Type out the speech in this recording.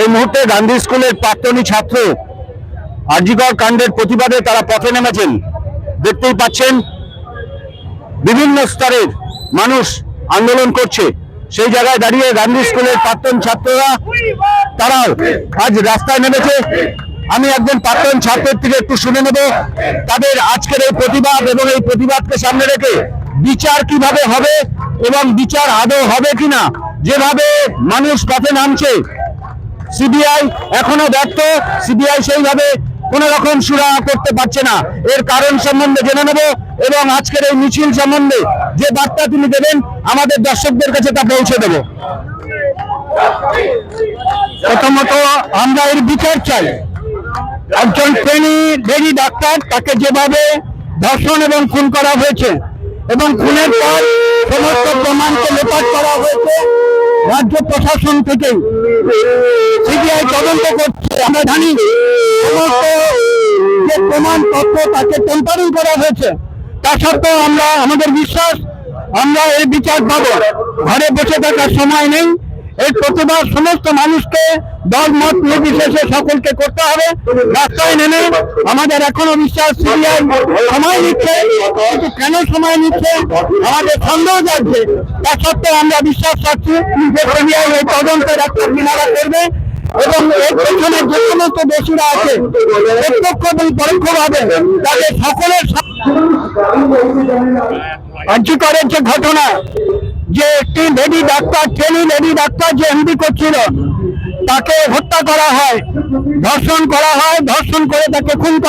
এই মুহূর্তে গান্ধী স্কুলের প্রাক্তনী ছাত্র আরজিকর কাণ্ডের প্রতিবাদে তারা পথে নেমেছেন। দেখতেই পাচ্ছেন, বিভিন্ন স্তরের মানুষ আন্দোলন করছে। সেই জায়গায় দাঁড়িয়ে গান্ধী স্কুলের প্রাক্তন ছাত্ররা, তারা আজ রাস্তায় নেমেছে। আমি একজন প্রাক্তন ছাত্রের থেকে একটু শুনে নেব। তাদের আজকের এই প্রতিবাদ এবং এই প্রতিবাদকে সামনে রেখে বিচার কীভাবে হবে এবং বিচার আদৌ হবে কিনা? যেভাবে মানুষ পথে নামছে, সিবিআই এখনও ব্যর্থ, সিবিআই সেইভাবে কোন রকম সুরা করতে পারছে না। এর কারণ সম্বন্ধে জেনে নেব এবং আজকের এই মিছিল সম্বন্ধে যে বার্তা তিনি দেবেন, আমাদের দর্শকদের কাছে তা পৌঁছে দেব। প্রথমত, আমরা এর বিচার চাই। একজন ট্রেনি লেডি ডাক্তার, তাকে যেভাবে ধর্ষণ এবং খুন করা হয়েছে এবং খুনের পর সমস্ত প্রমাণকে লোপাট করা হয়েছে। রাজ্য প্রশাসন থেকে সিবিআই তদন্ত করছে, আমরা জানি। সমস্ত যে প্রমাণ তথ্য তাকে টেম্পারিং করা হয়েছে, তা সত্ত্বেও আমরা, আমাদের বিশ্বাস, আমরা এই বিচার পাবো। ঘরে বসে থাকার সময় নেই। এই প্রতিবাদ সমস্ত মানুষকে দল মত নির্বিশেষে সকলকে করতে হবে। রাস্তায় নেমে আমাদের এখনও বিশ্বাস সিবিআই সময় নিচ্ছে কিন্তু কেন সময় নিচ্ছে? আমাদের সন্দেহ যাচ্ছে তা সত্ত্বেও আমরা বিশ্বাস রাখছি যে সিবিআই এই তদন্তের একটা কিনারা করবে এবং এর পেছনে যে সমস্ত দোষীরা আছে প্রত্যক্ষ এবং পরোক্ষভাবে তাদের সকলের কার্যকরের যে ঘটনা যে একটি lady doctor trainee lady doctor যে এমডি করছিল, তাকে হত্যা করা হয়, ধর্ষণ করা হয়, ধর্ষণ করে তাকে খুন করা